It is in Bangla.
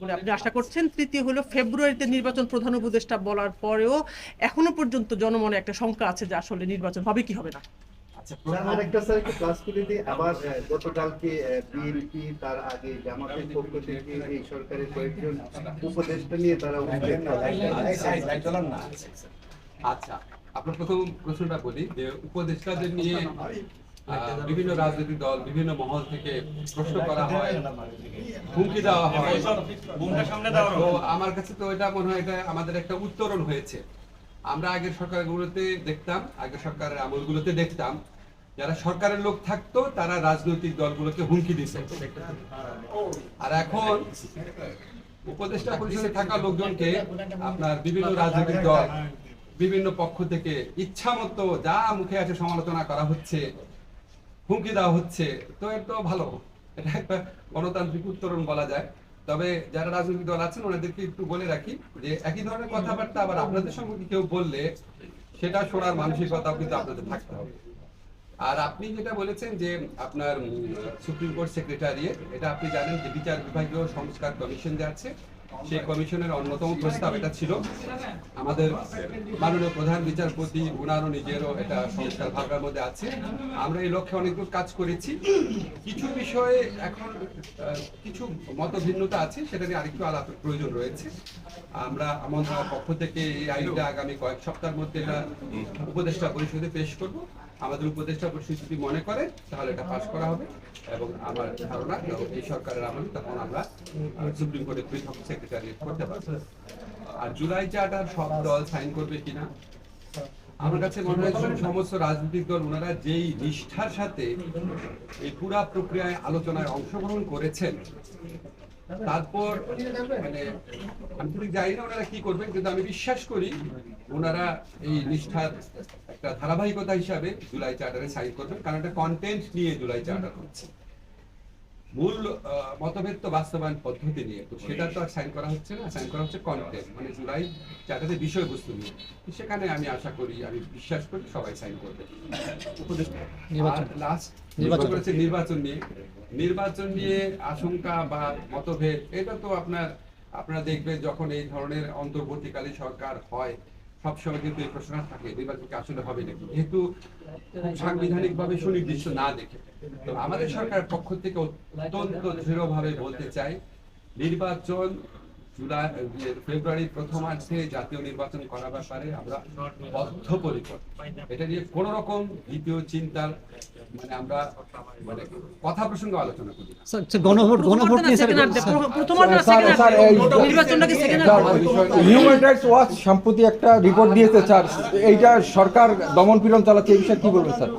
বলে আপনি আশা করছেন? তৃতীয় হলো ফেব্রুয়ারিতে নির্বাচন প্রধান উপদেষ্টা বলার পরেও এখনও পর্যন্ত জনমনে একটা শঙ্কা আছে যে আসলে নির্বাচন হবে কি হবে না। আচ্ছা স্যার, আরেকটা স্যার একটু ক্লাস করে দিই। আবার গতকালকে বিএনপি তার আগে জামাতের পক্ষ থেকে এই সরকারের কয়েকজন উপদেষ্টা নিয়ে তারা উঠলেন। আচ্ছা আপনার প্রথম প্রশ্নটা বলি যে উপদেষ্টাদের নিয়ে বিভিন্ন রাজনৈতিক দল বিভিন্ন মহল থেকে প্রশ্ন করা হয় হুমকি দেওয়া হয়। তো আমার কাছে তো এটা মনে হয় এটা আমাদের একটা উত্তরণ হয়েছে। আমরা আগের সরকারগুলোতে দেখতাম আগের সরকারের আমলগুলোতে দেখতাম যারা সরকারের লোক থাকতো তারা রাজনৈতিক দলগুলোকে হুমকি দিত। আর এখন উপদেষ্টা পরিষদে থাকা লোকজনকে আপনার বিভিন্ন রাজনৈতিক দল বিভিন্ন পক্ষ থেকে ইচ্ছা মতো যা মুখে আছে সমালোচনা করা হচ্ছে হুমকি দেওয়া হচ্ছে, তো এর তো ভালো। এটা একটা গণতান্ত্রিক উত্তরণ বলা যায়। তবে যারা রাজনৈতিক দল আছেন, ওনাদেরকে একটু বলে রাখি যে একই ধরনের কথাবার্তা আবার আপনাদের সঙ্গে কেউ বললে, সেটা শোনার মানসিকতাও কিন্তু আপনাদের থাকতে হবে। আর আপনি যেটা বলেছেন যে আপনার সুপ্রিম কোর্ট সেক্রেটারিয়েট, এটা আপনি জানেন যে বিচার বিভাগীয় সংস্কার কমিশন যে আছে সেই কমিশনের অন্যতম প্রস্তাব এটা ছিল। আমাদের মাননীয় প্রধান বিচারপতি, উনারও নিজেরও এটা সংস্কার ভাবনার মধ্যে আছে। আমরা এই লক্ষ্যে অনেকদূর কাজ করেছি। কিছু বিষয়ে এখন কিছু মত ভিন্নতা আছে, সেটা নিয়ে আরেকটু আলাপের প্রয়োজন রয়েছে। আমরা মন্ত্রণালয়ের পক্ষ থেকে এই আইনটা আগামী কয়েক সপ্তাহের মধ্যে এটা উপদেষ্টা পরিষদে পেশ করব। আমাদের উপদেষ্টা পরিষদ যদি মনে করে, তাহলে এটা পাশ করা হবে। এবং আমার ধারণা এই সরকারের আমলে তখন আমরা সুপ্রিম কোর্টে পৃথক সেক্রেটারিয়েট করতে পারব। আর জুলাই চার্টার সব দল সাইন করবে কিনা? আমার কাছে মনে হয় সমস্ত রাজনৈতিক দল, ওনারা যেই নিষ্ঠার সাথে এই পুরা প্রক্রিয়ায় আলোচনায় অংশগ্রহণ করেছেন তারপর মানে আমি জানি না ওনারা কি করবেন, কিন্তু আমি বিশ্বাস করি ওনারা এই নিষ্ঠার একটা ধারাবাহিকতা হিসাবে জুলাই চার্টারে সাইন করবেন, কারণ একটা কন্টেন্ট নিয়ে জুলাই চার্টার হচ্ছে। মূল মতভেদ তো বাস্তবায়ন পদ্ধতি নিয়ে তো সেটা তো আর সাইন করা হচ্ছে না সাইন করা হচ্ছে কন্টেন্ট মানে জুলাই চার্টারের বিষয়বস্তু নিয়ে। সেখানে আমি আশা করি আমি বিশ্বাস করি সবাই সাইন করবে। নির্বাচন। লাস্ট করেছে নির্বাচন নিয়ে। নির্বাচন নিয়ে আশঙ্কা বা মতভেদ এটা তো আপনার আপনারা দেখবেন যখন এই ধরনের অন্তর্বর্তীকালীন সরকার হয় সবসময় কিন্তু এই প্রশ্নটা থাকে নির্বাচনকে আসলে হবে নাকি? যেহেতু সুনির্দিষ্ট না দেখে। তো আমাদের সরকারের পক্ষ থেকে অত্যন্ত দৃঢ়ভাবে বলতে চাই, নির্বাচন জুলাই ফেব্রুয়ারির প্রথম প্রথমার্ধে জাতীয় নির্বাচন করার ব্যাপারে আমরা বদ্ধপরিকর। এটা নিয়ে কোন রকম দ্বিতীয় চিন্তার মানে আমরা মানে কথা প্রসঙ্গে আলোচনা করি গণভোট গণভোট নিয়ে হিউম্যান রাইটস ওয়াচ সম্প্রতি একটা রিপোর্ট দিয়েছে স্যার। এইটা সরকার দমন পীড়ন চালাচ্ছে এই বিষয়ে কি বলবেন স্যার?